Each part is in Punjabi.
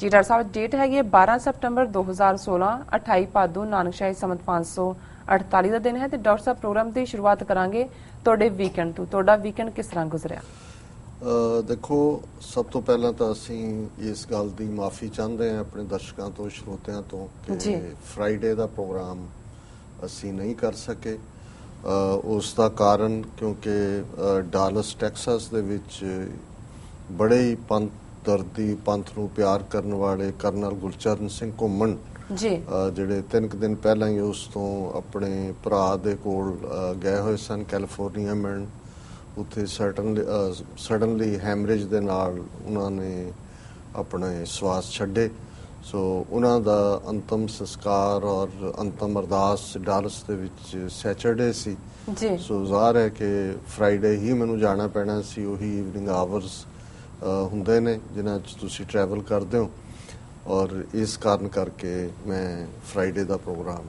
ਜੀ ਡਾਕਟਰ ਸਾਹਿਬ ਡੇਟ ਹੈਗੀ ਹੈ 12 ਸਤੰਬਰ 2016 28 ਭਾਦੋ ਨਾਨਕਸ਼ਾਹੀ ਸਮਤ 548 ਦਾ ਦਿਨ ਹੈ ਤੇ ਡਾਕਟਰ ਸਾਹਿਬ ਪ੍ਰੋਗਰਾਮ ਦੀ ਸ਼ੁਰੂਆਤ ਕਰਾਂਗੇ ਤੁਹਾਡੇ ਵੀਕਐਂਡ ਤੋਂ। ਤੁਹਾਡਾ ਵੀਕਐਂਡ ਕਿਸ ਤਰ੍ਹਾਂ ਗੁਜ਼ਰਿਆ? ਦੇਖੋ ਸਭ ਤੋਂ ਪਹਿਲਾਂ ਤਾਂ ਅਸੀਂ ਇਸ ਗੱਲ ਦੀ ਮਾਫੀ ਚਾਹੁੰਦੇ ਹਾਂ ਆਪਣੇ ਦਰਸ਼ਕਾਂ ਤੋਂ ਸਰੋਤਿਆਂ ਤੋਂ। ਕਿ ਫਰਾਈਡੇ ਦਾ ਪ੍ਰੋਗਰਾਮ ਅਸੀਂ ਨਹੀਂ ਕਰ ਸਕੇ। ਉਸ ਦਾ ਕਾਰਨ ਕਿਉਂਕਿ ਡਾਲਸ ਟੈਕਸਾਸ ਦੇ ਵਿੱਚ ਬੜੇ ਹੀ ਪੰਥ ਦਰਦੀ ਪੰਥ ਨੂੰ ਪਿਆਰ ਕਰਨ ਵਾਲੇ ਕਰਨਲ ਗੁਰਚਰਨ ਸਿੰਘ ਘੁੰਮਣ ਜੀ। ਜਿਹੜੇ ਤਿੰਨ ਕੁ ਦਿਨ ਪਹਿਲਾਂ ਹੀ ਉਸ ਤੋਂ ਆਪਣੇ ਭਰਾ ਦੇ ਕੋਲ ਗਏ ਹੋਏ ਸਨ ਕੈਲੀਫੋਰਨੀਆ ਮਿਲਣ। ਉੱਥੇ ਸਰਟਨਲੀ ਸਡਨਲੀ ਹੈਮਰੇਜ ਦੇ ਨਾਲ ਉਹਨਾਂ ਨੇ ਆਪਣੇ ਸਵਾਸ ਛੱਡੇ। ਸੋ ਉਹਨਾਂ ਦਾ ਅੰਤਮ ਸੰਸਕਾਰ ਔਰ ਅੰਤਮ ਅਰਦਾਸ ਡਾਲਸ ਦੇ ਵਿੱਚ ਸੈਚਰਡੇ ਸੀ। ਜੀ। ਸੋ ਜ਼ਾਹਰ ਹੈ ਕਿ ਫਰਾਈਡੇ ਹੀ ਮੈਨੂੰ ਜਾਣਾ ਪੈਣਾ ਸੀ ਉਹੀ ਈਵਨਿੰਗ ਆਵਰਸ ਹੁੰਦੇ ਨੇ ਜਿਨ੍ਹਾਂ 'ਚ ਤੁਸੀਂ ਟਰੈਵਲ ਕਰਦੇ ਹੋ। ਔਰ ਇਸ ਕਾਰਨ ਕਰਕੇ ਮੈਂ ਫਰਾਈਡੇ ਦਾ ਪ੍ਰੋਗਰਾਮ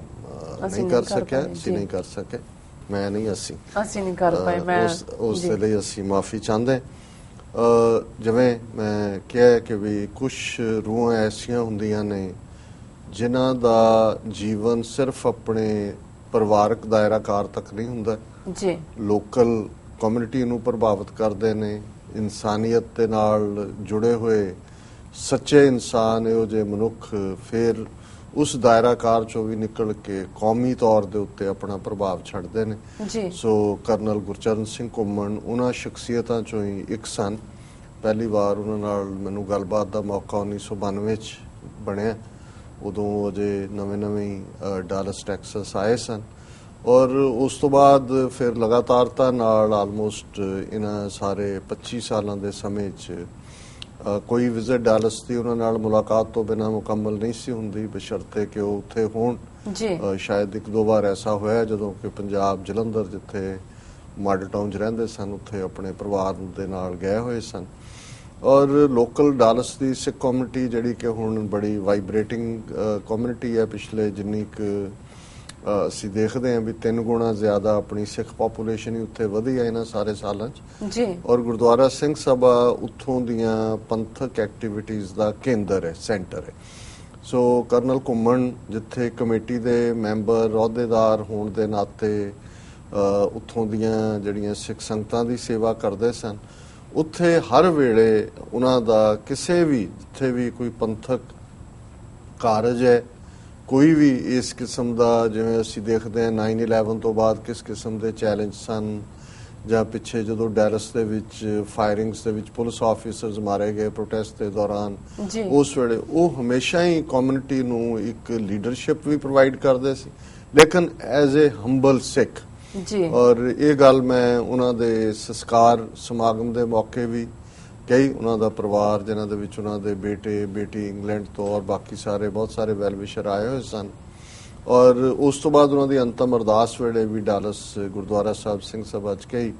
ਨਹੀਂ ਕਰ ਸਕਿਆ ਅਸੀਂ। ਨਹੀਂ ਕਰ ਸਕੇ। ਮੈਂ ਨਹੀਂ ਅਸੀਂ। ਅਸੀਂ ਨਹੀਂ ਕਰ ਪਾਏ ਮੈਂ ਉਸ। ਦੇ ਲਈ ਅਸੀਂ ਮਾਫੀ ਚਾਹੁੰਦੇ। ਜਿਵੇਂ ਮੈਂ ਕਿਹਾ ਕਿ ਵੀ ਕੁਝ ਰੂਹਾਂ ਐਸੀਆਂ ਹੁੰਦੀਆਂ ਨੇ ਜਿਨ੍ਹਾਂ ਦਾ ਜੀਵਨ ਸਿਰਫ ਆਪਣੇ ਪਰਿਵਾਰਕ ਦਾਇਰਾਕਾਰ ਤੱਕ ਨਹੀਂ ਹੁੰਦਾ। ਜੀ। ਲੋਕਲ ਕਮਿਊਨਿਟੀ ਨੂੰ ਪ੍ਰਭਾਵਿਤ ਕਰਦੇ ਨੇ ਇਨਸਾਨੀਅਤ ਦੇ ਨਾਲ ਜੁੜੇ ਹੋਏ ਸੱਚੇ ਇਨਸਾਨ ਇਹੋ ਜਿਹੇ ਮਨੁੱਖ ਫਿਰ ਉਸ ਦਾਇਰਾਕਾਰ ਚੋਂ ਵੀ ਨਿਕਲ ਕੇ ਕੌਮੀ ਤੌਰ ਦੇ ਉੱਤੇ ਆਪਣਾ ਪ੍ਰਭਾਵ ਛੱਡਦੇ ਨੇ। ਜੀ। ਸੋ ਕਰਨਲ ਗੁਰਚਰਨ ਸਿੰਘ ਘੁੰਮਣ ਉਹਨਾਂ ਸ਼ਖਸੀਅਤਾਂ ਚੋਂ ਹੀ ਇੱਕ ਸਨ। ਪਹਿਲੀ ਵਾਰ ਉਹਨਾਂ ਨਾਲ ਮੈਨੂੰ ਗੱਲਬਾਤ ਦਾ ਮੌਕਾ 1992 ਚ ਬਣਿਆ। ਉਦੋਂ ਉਹ ਅਜੇ ਨਵੇਂ-ਨਵੇਂ ਡਾਲਸ ਟੈਕਸਸ ਆਏ ਸਨ। ਔਰ ਉਸ ਤੋਂ ਬਾਅਦ ਫਿਰ ਲਗਾਤਾਰਤਾ ਨਾਲ ਆਲਮੋਸਟ ਇਹਨਾਂ ਸਾਰੇ 25 ਸਾਲਾਂ ਦੇ ਸਮੇਂ 'ਚ ਕੋਈ ਵਿਜ਼ਿਟ ਡਾਲਸ ਦੀ ਉਹਨਾਂ ਨਾਲ ਮੁਲਾਕਾਤ ਤੋਂ ਬਿਨਾਂ ਮੁਕੰਮਲ ਨਹੀਂ ਸੀ ਹੁੰਦੀ ਬਸ਼ਰਤੇ ਕਿ ਉਹ ਉੱਥੇ ਹੋਣ। ਜੀ। ਸ਼ਾਇਦ ਇੱਕ ਦੋ ਵਾਰ ਐਸਾ ਹੋਇਆ ਜਦੋਂ ਕਿ ਪੰਜਾਬ ਜਲੰਧਰ ਜਿੱਥੇ ਮਾਡਲ ਟਾਊਨ 'ਚ ਰਹਿੰਦੇ ਸਨ ਉੱਥੇ ਆਪਣੇ ਪਰਿਵਾਰ ਦੇ ਨਾਲ ਗਏ ਹੋਏ ਸਨ। ਔਰ ਲੋਕਲ ਡਾਲਸ ਦੀ ਸਿੱਖ ਕਮਿਊਨਿਟੀ ਜਿਹੜੀ ਕਿ ਹੁਣ ਬੜੀ ਵਾਈਬ੍ਰੇਟਿੰਗ ਕਮਿਊਨਿਟੀ ਹੈ ਪਿਛਲੇ ਜਿੰਨੀ ਕੁ ਅਸੀਂ ਦੇਖਦੇ ਹਾਂ ਵੀ ਤਿੰਨ ਗੁਣਾ ਜ਼ਿਆਦਾ ਆਪਣੀ ਸਿੱਖ ਪੋਪੂਲੇਸ਼ਨ ਹੀ ਉੱਥੇ ਵਧੀ ਹੈ ਇਹਨਾਂ ਸਾਰੇ ਸਾਲਾਂ 'ਚ। ਜੀ। ਔਰ ਗੁਰਦੁਆਰਾ ਸਿੰਘ ਸਭਾ ਉੱਥੋਂ ਦੀਆਂ ਪੰਥਕ ਐਕਟੀਵਿਟੀਜ਼ ਦਾ ਕੇਂਦਰ ਹੈ ਸੈਂਟਰ ਹੈ। ਸੋ ਕਰਨਲ ਘੁੰਮਣ ਜਿੱਥੇ ਕਮੇਟੀ ਦੇ ਮੈਂਬਰ ਅਹੁਦੇਦਾਰ ਹੋਣ ਦੇ ਨਾਤੇ ਉੱਥੋਂ ਦੀਆਂ ਜਿਹੜੀਆਂ ਸਿੱਖ ਸੰਗਤਾਂ ਦੀ ਸੇਵਾ ਕਰਦੇ ਸਨ ਉੱਥੇ ਹਰ ਵੇਲੇ ਉਹਨਾਂ ਦਾ ਕਿਸੇ ਵੀ ਜਿੱਥੇ ਵੀ ਕੋਈ ਪੰਥਕ ਕਾਰਜ ਹੈ ਕੋਈ ਵੀ ਇਸ ਕਿਸਮ ਦਾ ਜਿਵੇਂ ਅਸੀਂ ਦੇਖਦੇ ਹਾਂ 9/11 ਤੋਂ ਬਾਅਦ ਕਿਸ ਕਿਸਮ ਦੇ ਚੈਲੰਜ ਸਨ ਜਾਂ ਪਿੱਛੇ ਜਦੋਂ ਡੈਲਸ ਦੇ ਵਿੱਚ ਫਾਇਰਿੰਗਸ ਦੇ ਵਿੱਚ ਪੁਲਿਸ ਆਫੀਸਰਸ ਮਾਰੇ ਗਏ ਪ੍ਰੋਟੈਸਟ ਦੇ ਦੌਰਾਨ ਉਸ ਵੇਲੇ ਉਹ ਹਮੇਸ਼ਾ ਹੀ ਕਮਿਊਨਿਟੀ ਨੂੰ ਇੱਕ ਲੀਡਰਸ਼ਿਪ ਵੀ ਪ੍ਰੋਵਾਈਡ ਕਰਦੇ ਸੀ। ਲੇਕਿਨ ਐਜ਼ ਅ ਹੰਬਲ ਸਿੱਖ ਜੀ। ਔਰ ਇਹ ਗੱਲ ਮੈਂ ਉਹਨਾਂ ਦੇ ਸੰਸਕਾਰ ਸਮਾਗਮ ਦੇ ਮੌਕੇ ਵੀ ਕਈ ਉਹਨਾਂ ਦਾ ਪਰਿਵਾਰ ਜਿਨ੍ਹਾਂ ਦੇ ਵਿੱਚ ਉਹਨਾਂ ਦੇ ਬੇਟੇ ਬੇਟੀ ਇੰਗਲੈਂਡ ਤੋਂ ਔਰ ਬਾਕੀ ਸਾਰੇ ਬਹੁਤ ਸਾਰੇ ਵੈਲਵਿਸ਼ਰ ਆਏ ਹੋਏ ਸਨ। ਔਰ ਉਸ ਤੋਂ ਬਾਅਦ ਉਹਨਾਂ ਦੀ ਅੰਤਮ ਅਰਦਾਸ ਵੇਲੇ ਵੀ ਡਾਲਸ ਗੁਰਦੁਆਰਾ ਸਾਹਿਬ ਸਿੰਘ ਸਭਾ ਚ ਕਹੀ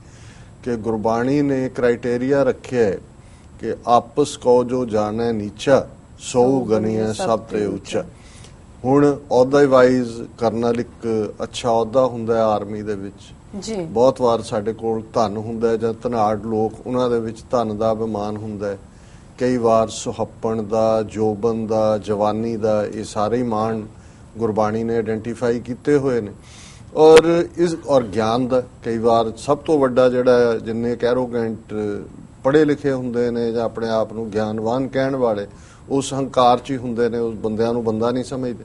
ਕਿ ਗੁਰਬਾਣੀ ਨੇ ਕ੍ਰਾਈਟੇਰੀਆ ਰੱਖਿਆ ਹੈ ਕਿ ਆਪਸ ਕੋ ਜੋ ਜਾਣੈ ਨੀਚਾ ਸੋ ਗਨੀਐ ਸਭ ਤੇ ਉੱਚਾ। ਹੁਣ ਅਹੁਦਾ ਵਾਈਜ਼ ਕਰਨਲ ਇੱਕ ਅੱਛਾ ਅਹੁਦਾ ਹੁੰਦਾ ਹੈ ਆਰਮੀ ਦੇ ਵਿੱਚ। ਜੀ। ਬਹੁਤ ਵਾਰ ਸਾਡੇ ਕੋਲ ਧਨ ਹੁੰਦਾ ਹੈ ਜਾਂ ਧਨਾੜ ਲੋਕ, ਉਹਨਾਂ ਦੇ ਵਿੱਚ ਧਨ ਦਾ ਅਭਿਮਾਨ ਹੁੰਦਾ ਹੈ। ਕਈ ਵਾਰ ਸੁਹੱਪਣ ਦਾ, ਜੋਬਨ ਦਾ, ਜਵਾਨੀ ਦਾ, ਇਹ ਸਾਰੇ ਹੀ ਗੁਰਬਾਣੀ ਨੇ ਆਇਡੈਂਟੀਫਾਈ ਕੀਤੇ ਹੋਏ ਨੇ। ਔਰ ਇਸ, ਔਰ ਗਿਆਨ ਦਾ ਕਈ ਵਾਰ ਸਭ ਤੋਂ ਵੱਡਾ ਜਿਹੜਾ ਜਿੰਨੇ ਕੈਰੋਗੈਂਟ ਪੜ੍ਹੇ ਲਿਖੇ ਹੁੰਦੇ ਨੇ ਜਾਂ ਆਪਣੇ ਆਪ ਨੂੰ ਗਿਆਨਵਾਨ ਕਹਿਣ ਵਾਲੇ ਉਸ ਹੰਕਾਰ 'ਚ ਹੀ ਹੁੰਦੇ ਨੇ, ਉਸ ਬੰਦਿਆਂ ਨੂੰ ਬੰਦਾ ਨਹੀਂ ਸਮਝਦੇ।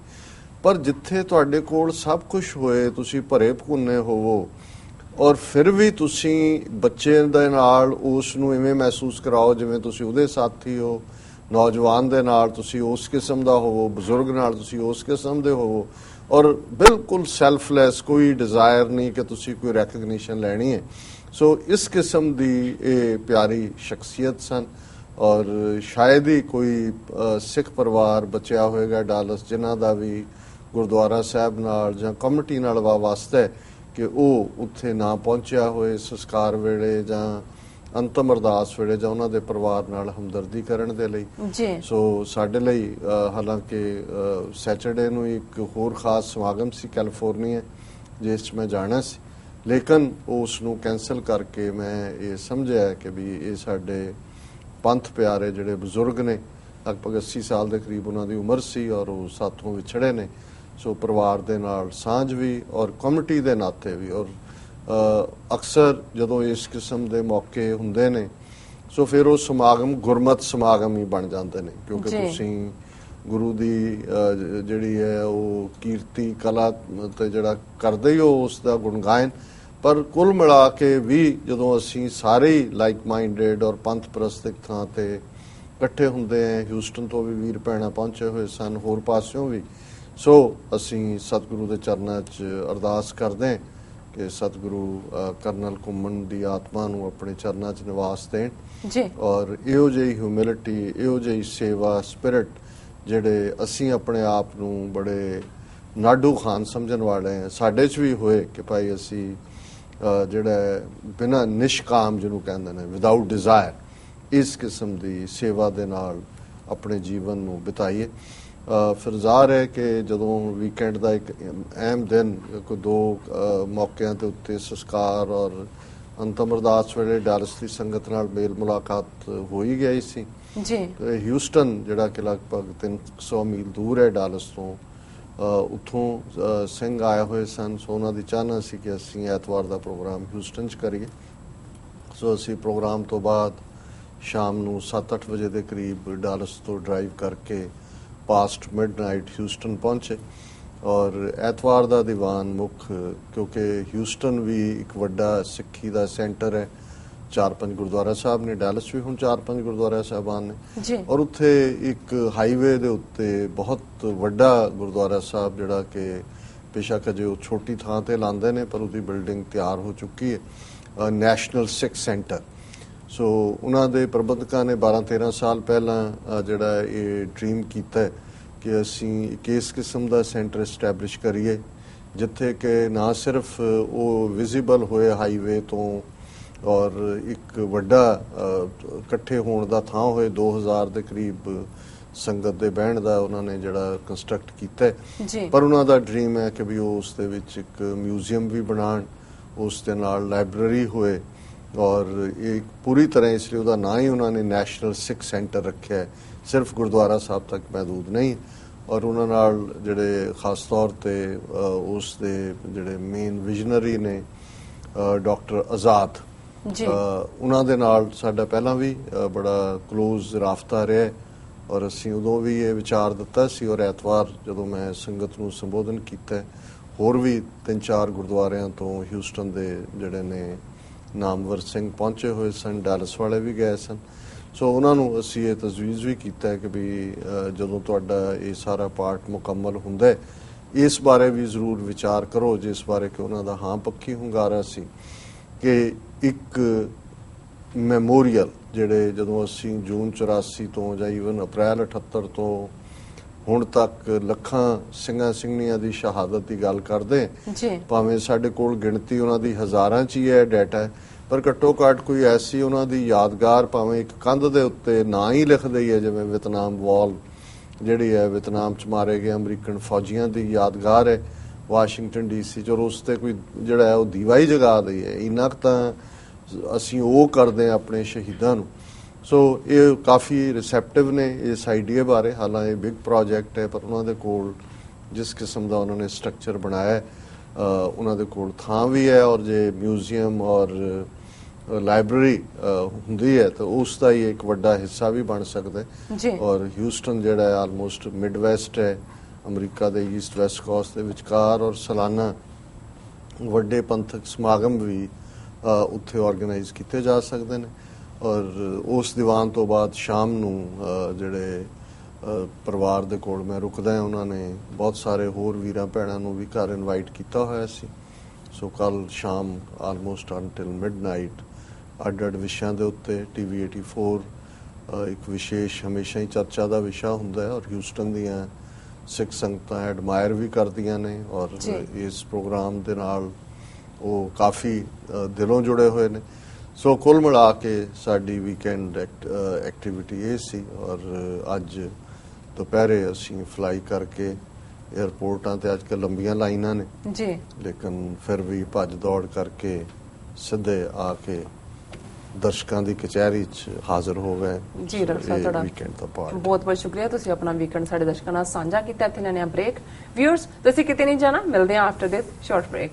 ਪਰ ਜਿੱਥੇ ਤੁਹਾਡੇ ਕੋਲ ਸਭ ਕੁਝ ਹੋਏ, ਤੁਸੀਂ ਭਰੇ ਭੁੰਨੇ ਹੋਵੋ ਔਰ ਫਿਰ ਵੀ ਤੁਸੀਂ ਬੱਚੇ ਦੇ ਨਾਲ ਉਸ ਨੂੰ ਇਵੇਂ ਮਹਿਸੂਸ ਕਰਾਓ ਜਿਵੇਂ ਤੁਸੀਂ ਉਹਦੇ ਸਾਥੀ ਹੋ, ਨੌਜਵਾਨ ਦੇ ਨਾਲ ਤੁਸੀਂ ਉਸ ਕਿਸਮ ਦਾ ਹੋਵੋ, ਬਜ਼ੁਰਗ ਨਾਲ ਤੁਸੀਂ ਉਸ ਕਿਸਮ ਦੇ ਹੋਵੋ। ਔਰ ਬਿਲਕੁਲ ਸੈਲਫਲੈਸ ਕੋਈ ਡਿਜ਼ਾਇਰ ਨਹੀਂ ਕਿ ਤੁਸੀਂ ਕੋਈ ਰੈਕਗਨੀਸ਼ਨ ਲੈਣੀ ਹੈ। ਸੋ ਇਸ ਕਿਸਮ ਦੀ ਇਹ ਪਿਆਰੀ ਸ਼ਖਸੀਅਤ ਸਨ ਔਰ ਸ਼ਾਇਦ ਹੀ ਕੋਈ ਸਿੱਖ ਪਰਿਵਾਰ ਬਚਿਆ ਹੋਵੇਗਾ ਡਾਲਸ, ਜਿਨ੍ਹਾਂ ਦਾ ਵੀ ਗੁਰਦੁਆਰਾ ਸਾਹਿਬ ਨਾਲ ਜਾਂ ਕਮਿਊਨਿਟੀ ਨਾਲ ਵਾ ਵਾਸਤਾ ਹੈ। ਕਿ ਉਹ ਉੱਥੇ ਨਾ ਪਹੁੰਚਿਆ ਹੋਏ ਸੰਸਕਾਰ ਵੇਲੇ ਜਾਂ ਅੰਤਮ ਅਰਦਾਸ ਵੇਲੇ ਜਾਂ ਉਹਨਾਂ ਦੇ ਪਰਿਵਾਰ ਨਾਲ ਹਮਦਰਦੀ ਕਰਨ ਦੇ ਲਈ। ਜੀ। ਸੋ ਸਾਡੇ ਲਈ ਹਾਲਾਂਕਿ ਸੈਟਰਡੇ ਨੂੰ ਇੱਕ ਹੋਰ ਖਾਸ ਸਮਾਗਮ ਸੀ ਕੈਲੀਫੋਰਨੀਆ ਜਿਸ 'ਚ ਮੈਂ ਜਾਣਾ ਸੀ। ਲੇਕਿਨ ਉਸ ਨੂੰ ਕੈਨਸਲ ਕਰਕੇ ਮੈਂ ਇਹ ਸਮਝਿਆ ਕਿ ਵੀ ਇਹ ਸਾਡੇ ਪੰਥ ਪਿਆਰੇ ਜਿਹੜੇ ਬਜ਼ੁਰਗ ਨੇ ਲਗਭਗ 80 ਸਾਲ ਦੇ ਕਰੀਬ ਉਹਨਾਂ ਦੀ ਉਮਰ ਸੀ ਔਰ ਉਹ ਸਾਥੋਂ ਵਿਛੜੇ ਨੇ। ਸੋ ਪਰਿਵਾਰ ਦੇ ਨਾਲ ਸਾਂਝ ਵੀ ਔਰ ਕਮਿਊਨਿਟੀ ਦੇ ਨਾਤੇ ਵੀ ਔਰ ਅਕਸਰ ਜਦੋਂ ਇਸ ਕਿਸਮ ਦੇ ਮੌਕੇ ਹੁੰਦੇ ਨੇ ਸੋ ਫਿਰ ਉਹ ਸਮਾਗਮ ਗੁਰਮਤ ਸਮਾਗਮ ਹੀ ਬਣ ਜਾਂਦੇ ਨੇ ਕਿਉਂਕਿ। ਤੁਸੀਂ ਗੁਰੂ ਦੀ ਜਿਹੜੀ ਹੈ ਉਹ ਕੀਰਤੀ ਕਲਾ ਤੇ ਜਿਹੜਾ ਕਰਦੇ ਹੀ ਹੋ ਉਸ ਦਾ ਗੁਣਗਾਇਨ ਪਰ ਕੁੱਲ ਮਿਲਾ ਕੇ ਵੀ ਜਦੋਂ ਅਸੀਂ ਸਾਰੇ ਲਾਈਕ ਮਾਈਂਡਡ ਔਰ ਪੰਥ ਪ੍ਰਸਤਿਕ ਥਾਂ ਤੇ ਇਕੱਠੇ ਹੁੰਦੇ ਆ ਹਿਊਸਟਨ ਤੋਂ ਵੀ ਵੀਰ ਭੈਣਾਂ ਪਹੁੰਚੇ ਹੋਏ ਸਨ ਹੋਰ ਪਾਸਿਓਂ ਵੀ ਸੋ ਅਸੀਂ ਸਤਿਗੁਰੂ ਦੇ ਚਰਨਾਂ 'ਚ ਅਰਦਾਸ ਕਰਦੇ ਹਾਂ ਕਿ ਸਤਿਗੁਰੂ ਕਰਨਲ ਘੁੰਮਣ ਦੀ ਆਤਮਾ ਨੂੰ ਆਪਣੇ ਚਰਨਾਂ 'ਚ ਨਿਵਾਸ ਦੇਣ। ਜੀ। ਔਰ ਇਹੋ ਜਿਹੀ ਹਿਊਮਿਲਿਟੀ ਇਹੋ ਜਿਹੀ ਸੇਵਾ ਸਪਿਰਿਟ ਜਿਹੜੇ ਅਸੀਂ ਆਪਣੇ ਆਪ ਨੂੰ ਬੜੇ ਨਾਡੂ ਖਾਨ ਸਮਝਣ ਵਾਲੇ ਹਾਂ। ਸਾਡੇ 'ਚ ਵੀ ਹੋਏ ਕਿ ਭਾਈ ਅਸੀਂ ਜਿਹੜਾ ਬਿਨਾ ਨਿਸ਼ਕਾਮ ਜਿਹਨੂੰ ਕਹਿੰਦੇ ਨੇ ਵਿਦਆਊਟ ਡਿਜ਼ਾਇਰ ਇਸ ਕਿਸਮ ਦੀ ਸੇਵਾ ਦੇ ਨਾਲ ਆਪਣੇ ਜੀਵਨ ਨੂੰ ਬਿਤਾਈਏ। ਫਿਰ ਜ਼ਾਹਰ ਹੈ ਕਿ ਜਦੋਂ ਵੀਕਐਂਡ ਦਾ ਇੱਕ ਅਹਿਮ ਦਿਨ ਕੋਈ ਦੋ ਮੌਕਿਆਂ ਦੇ ਉੱਤੇ ਸੰਸਕਾਰ ਔਰ ਅੰਤਮ ਅਰਦਾਸ ਵੇਲੇ ਡਾਲਸ ਦੀ ਸੰਗਤ ਨਾਲ ਮੇਲ ਮੁਲਾਕਾਤ ਹੋ ਹੀ ਗਈ ਸੀ। ਜੀ। ਤੇ ਹਿਊਸਟਨ ਜਿਹੜਾ ਕਿ ਲਗਭਗ 300 ਮੀਲ ਦੂਰ ਹੈ ਡਾਲਸ ਤੋਂ ਉੱਥੋਂ ਸਿੰਘ ਆਏ ਹੋਏ ਸਨ। ਸੋ ਉਹਨਾਂ ਦੀ ਚਾਹਨਾ ਸੀ ਕਿ ਅਸੀਂ ਐਤਵਾਰ ਦਾ ਪ੍ਰੋਗਰਾਮ ਹਿਊਸਟਨ 'ਚ ਕਰੀਏ। ਸੋ ਅਸੀਂ ਪ੍ਰੋਗਰਾਮ ਤੋਂ ਬਾਅਦ ਸ਼ਾਮ ਨੂੰ 7-8 ਵਜੇ ਦੇ ਕਰੀਬ ਡਾਲਸ ਤੋਂ ਡਰਾਈਵ ਕਰਕੇ ਪਾਸਟ ਮਿਡਨਾਈਟ ਹਿਊਸਟਨ ਪਹੁੰਚੇ ਔਰ ਐਤਵਾਰ ਦਾ ਦੀਵਾਨ ਮੁੱਖ ਕਿਉਂਕਿ ਹਿਊਸਟਨ ਵੀ ਇੱਕ ਵੱਡਾ ਸਿੱਖੀ ਦਾ ਸੈਂਟਰ ਹੈ। ਚਾਰ ਪੰਜ ਗੁਰਦੁਆਰਾ ਸਾਹਿਬ ਨੇ ਡਾਲਸ ਵੀ ਹੁਣ ਚਾਰ ਪੰਜ ਗੁਰਦੁਆਰਾ ਸਾਹਿਬਾਨ ਨੇ। ਜੀ। ਔਰ ਉੱਥੇ ਇੱਕ ਹਾਈਵੇ ਦੇ ਉੱਤੇ ਬਹੁਤ ਵੱਡਾ ਗੁਰਦੁਆਰਾ ਸਾਹਿਬ ਜਿਹੜਾ ਕਿ ਬੇਸ਼ੱਕ ਅਜੇ ਉਹ ਛੋਟੀ ਥਾਂ ਤੇ ਲਾਂਦੇ ਨੇ ਪਰ ਉਹਦੀ ਬਿਲਡਿੰਗ ਤਿਆਰ ਹੋ ਚੁੱਕੀ ਹੈ। ਨੈਸ਼ਨਲ ਸਿੱਖ ਸੈਂਟਰ ਸੋ ਉਹਨਾਂ ਦੇ ਪ੍ਰਬੰਧਕਾਂ ਨੇ 12 13 ਸਾਲ ਪਹਿਲਾਂ ਜਿਹੜਾ ਇਹ ਡ੍ਰੀਮ ਕੀਤਾ ਕਿ ਅਸੀਂ ਇੱਕ ਇਸ ਕਿਸਮ ਦਾ ਸੈਂਟਰ ਐਸਟੈਬਲਿਸ਼ ਕਰੀਏ ਜਿੱਥੇ ਕਿ ਨਾ ਸਿਰਫ ਉਹ ਵਿਜ਼ੀਬਲ ਹੋਏ ਹਾਈਵੇ ਤੋਂ ਔਰ ਇੱਕ ਵੱਡਾ ਇਕੱਠੇ ਹੋਣ ਦਾ ਥਾਂ ਹੋਏ 2000 ਦੇ ਕਰੀਬ ਸੰਗਤ ਦੇ ਬਹਿਣ ਦਾ ਉਹਨਾਂ ਨੇ ਜਿਹੜਾ ਕੰਸਟਰਕਟ ਕੀਤਾ ਪਰ ਉਹਨਾਂ ਦਾ ਡ੍ਰੀਮ ਹੈ ਕਿ ਵੀ ਉਹ ਉਸ ਦੇ ਵਿੱਚ ਇੱਕ ਮਿਊਜ਼ੀਅਮ ਵੀ ਬਣਾਉਣ ਉਸ ਦੇ ਨਾਲ ਲਾਇਬ੍ਰੇਰੀ ਹੋਏ ਔਰ ਇਹ ਪੂਰੀ ਤਰ੍ਹਾਂ ਇਸ ਲਈ ਉਹਦਾ ਨਾਂ ਹੀ ਉਹਨਾਂ ਨੇ ਨੈਸ਼ਨਲ ਸਿੱਖ ਸੈਂਟਰ ਰੱਖਿਆ ਹੈ। ਸਿਰਫ ਗੁਰਦੁਆਰਾ ਸਾਹਿਬ ਤੱਕ ਮਹਦੂਦ ਨਹੀਂ ਔਰ ਉਹਨਾਂ ਨਾਲ ਜਿਹੜੇ ਖਾਸ ਤੌਰ ਤੇ ਉਸ ਦੇ ਜਿਹੜੇ ਮੇਨ ਵਿਜ਼ਨਰੀ ਨੇ ਡਾਕਟਰ ਆਜ਼ਾਦ। ਜੀ। ਉਹਨਾਂ ਦੇ ਨਾਲ ਸਾਡਾ ਪਹਿਲਾਂ ਵੀ ਬੜਾ ক্লোਜ਼ ਰਾਫਤਾ ਰਿਹਾ ਔਰ ਅਸੀਂ ਉਦੋਂ ਵੀ ਇਹ ਵਿਚਾਰ ਦਿੱਤਾ ਸੀ ਔਰ ਐਤਵਾਰ ਜਦੋਂ ਮੈਂ ਸੰਗਤ ਨੂੰ ਸੰਬੋਧਨ ਕੀਤਾ ਹੋਰ ਵੀ ਤਿੰਨ ਚਾਰ ਗੁਰਦੁਆਰਿਆਂ ਤੋਂ ਹਿਊਸਟਨ ਦੇ ਜਿਹੜੇ ਨੇ ਨਾਮਵਰ ਸਿੰਘ ਪਹੁੰਚੇ ਹੋਏ ਸਨ, ਡਾਲਸ ਵਾਲੇ ਵੀ ਗਏ ਸਨ। ਸੋ ਉਹਨਾਂ ਨੂੰ ਅਸੀਂ ਇਹ ਤਜਵੀਜ਼ ਵੀ ਕੀਤਾ ਕਿ ਵੀ ਜਦੋਂ ਤੁਹਾਡਾ ਇਹ ਸਾਰਾ ਪਾਰਟ ਮੁਕੰਮਲ ਹੁੰਦਾ ਇਸ ਬਾਰੇ ਵੀ ਜ਼ਰੂਰ ਵਿਚਾਰ ਕਰੋ, ਜਿਸ ਬਾਰੇ ਕਿ ਉਹਨਾਂ ਦਾ ਹਾਂ ਪੱਕੀ ਹੁੰਗਾਰਾ ਸੀ ਕਿ ਇੱਕ ਮੈਮੋਰੀਅਲ, ਜਿਹੜੇ ਜਦੋਂ ਅਸੀਂ ਜੂਨ 84 ਤੋਂ ਜਾਂ ਈਵਨ ਅਪ੍ਰੈਲ 78 ਤੋਂ ਹੁਣ ਤੱਕ ਲੱਖਾਂ ਸਿੰਘਾਂ ਸਿੰਘਣੀਆਂ ਦੀ ਸ਼ਹਾਦਤ ਦੀ ਗੱਲ ਕਰਦੇ ਜੀ। ਭਾਵੇਂ ਸਾਡੇ ਕੋਲ ਗਿਣਤੀ ਉਹਨਾਂ ਦੀ ਹਜ਼ਾਰਾਂ 'ਚ ਹੀ ਹੈ ਡਾਟਾ ਪਰ ਘੱਟੋ ਘੱਟ ਕੋਈ ਐਸੀ ਉਹਨਾਂ ਦੀ ਯਾਦਗਾਰ ਭਾਵੇਂ ਇੱਕ ਕੰਧ ਦੇ ਉੱਤੇ ਨਾਂ ਹੀ ਲਿਖ ਦਈ ਹੈ ਜਿਵੇਂ ਵਿਤਨਾਮ ਵਾਲ ਜਿਹੜੀ ਹੈ ਵਿਤਨਾਮ 'ਚ ਮਾਰੇ ਗਏ ਅਮਰੀਕਨ ਫੌਜੀਆਂ ਦੀ ਯਾਦਗਾਰ ਹੈ ਵਾਸ਼ਿੰਗਟਨ ਡੀਸੀ 'ਚ ਔਰ ਉਸ ਤੇ ਕੋਈ ਜਿਹੜਾ ਹੈ ਉਹ ਦੀਵਾ ਹੀ ਜਗਾ ਦਈ ਹੈ ਇੰਨਾ ਕੁ ਤਾਂ ਅਸੀਂ ਉਹ ਕਰਦੇ ਹਾਂ ਆਪਣੇ ਸ਼ਹੀਦਾਂ ਨੂੰ। ਸੋ ਇਹ ਕਾਫੀ ਰਿਸੈਪਟਿਵ ਨੇ ਇਸ ਆਈਡੀਆ ਬਾਰੇ। ਹਾਲਾਂਕਿ ਬਿਗ ਪ੍ਰੋਜੈਕਟ ਹੈ ਪਰ ਉਹਨਾਂ ਦੇ ਕੋਲ ਜਿਸ ਕਿਸਮ ਦਾ ਉਹਨਾਂ ਨੇ ਸਟਰਕਚਰ ਬਣਾਇਆ ਹੈ ਉਹਨਾਂ ਦੇ ਕੋਲ ਥਾਂ ਵੀ ਹੈ ਔਰ ਜੇ ਮਿਊਜ਼ੀਅਮ ਔਰ ਲਾਇਬ੍ਰੇਰੀ ਹੁੰਦੀ ਹੈ ਤਾਂ ਉਸ ਦਾ ਹੀ ਇੱਕ ਵੱਡਾ ਹਿੱਸਾ ਵੀ ਬਣ ਸਕਦਾ ਹੈ। ਜੀ। ਔਰ ਹਿਊਸਟਨ ਜਿਹੜਾ ਹੈ ਆਲਮੋਸਟ ਮਿਡ ਵੈਸਟ ਹੈ ਅਮਰੀਕਾ ਦੇ ਈਸਟ ਵੈਸਟ ਕੋਸਟ ਦੇ ਵਿਚਕਾਰ ਔਰ ਸਾਲਾਨਾ ਵੱਡੇ ਪੰਥਕ ਸਮਾਗਮ ਵੀ ਉੱਥੇ ਆਰਗੇਨਾਈਜ਼ ਕੀਤੇ ਜਾ ਸਕਦੇ ਨੇ। ਔਰ ਉਸ ਦੀਵਾਨ ਤੋਂ ਬਾਅਦ ਸ਼ਾਮ ਨੂੰ ਜਿਹੜੇ ਪਰਿਵਾਰ ਦੇ ਕੋਲ ਮੈਂ ਰੁਕਦਾ ਹਾਂ ਉਹਨਾਂ ਨੇ ਬਹੁਤ ਸਾਰੇ ਹੋਰ ਵੀਰਾਂ ਭੈਣਾਂ ਨੂੰ ਵੀ ਘਰ ਇਨਵਾਈਟ ਕੀਤਾ ਹੋਇਆ ਸੀ ਸੋ ਕੱਲ ਸ਼ਾਮ ਆਲਮੋਸਟ ਅੰਟਿਲ ਮਿਡਨਾਈਟ ਅੱਡ ਅੱਡ ਵਿਸ਼ਿਆਂ ਦੇ ਉੱਤੇ ਟੀਵੀ 84 ਅ, ਇੱਕ ਵਿਸ਼ੇਸ਼ ਹਮੇਸ਼ਾ ਹੀ ਚਰਚਾ ਦਾ ਵਿਸ਼ਾ ਹੁੰਦਾ ਹੈ ਔਰ ਹਿਊਸਟਨ ਦੀਆਂ ਸਿੱਖ ਸੰਗਤਾਂ ਐਡਮਾਇਰ ਵੀ ਕਰਦੀਆਂ ਨੇ ਔਰ। ਇਸ ਪ੍ਰੋਗਰਾਮ ਦੇ ਨਾਲ ਉਹ ਕਾਫੀ ਦਿਲੋਂ ਜੁੜੇ ਹੋਏ ਨੇ ਸੋ ਕੁੱਲ ਮਿਲਾ ਕੇ ਸਾਡੀ ਵੀਕਐਂਡ ਐਕਟੀਵਿਟੀ ਇਹ ਸੀ ਔਰ ਅੱਜ ਦੁਪਹਿਰੇ ਅਸੀਂ ਫਲਾਈ ਕਰਕੇ 에ਅਰਪੋਰਟਾਂ ਤੇ ਅੱਜ ਕੱਲ੍ਹ ਲੰਬੀਆਂ ਲਾਈਨਾਂ ਨੇ। ਜੀ। ਲੇਕਿਨ ਫਿਰ ਵੀ ਭੱਜ ਦੌੜ ਕਰਕੇ ਸਿੱਧੇ ਆ ਕੇ ਦਰਸ਼ਕਾਂ ਦੀ ਕਚਹਿਰੀ 'ਚ ਹਾਜ਼ਰ ਹੋ ਗਏ। ਜੀ, ਡਾਕਟਰ ਸਾਹਿਬ, ਤੁਹਾਡਾ ਵੀਕਐਂਡ ਦਾ ਪਾਰਟ ਬਹੁਤ ਬਹੁਤ ਸ਼ੁਕਰੀਆ। ਤੁਸੀਂ ਆਪਣਾ ਵੀਕਐਂਡ ਸਾਡੇ ਦਰਸ਼ਕਾਂ ਨਾਲ ਸਾਂਝਾ ਕੀਤਾ। ਇੱਥੇ ਆ ਬ੍ਰੇਕ ਵਿਊਅਰਸ ਤੁਸੀਂ ਕਿਤੇ ਨਹੀਂ ਜਾਣਾ? ਮਿਲਦੇ ਆਫਟਰ ਦਿਸ ਸ਼ਾਰਟ ਬ੍ਰੇਕ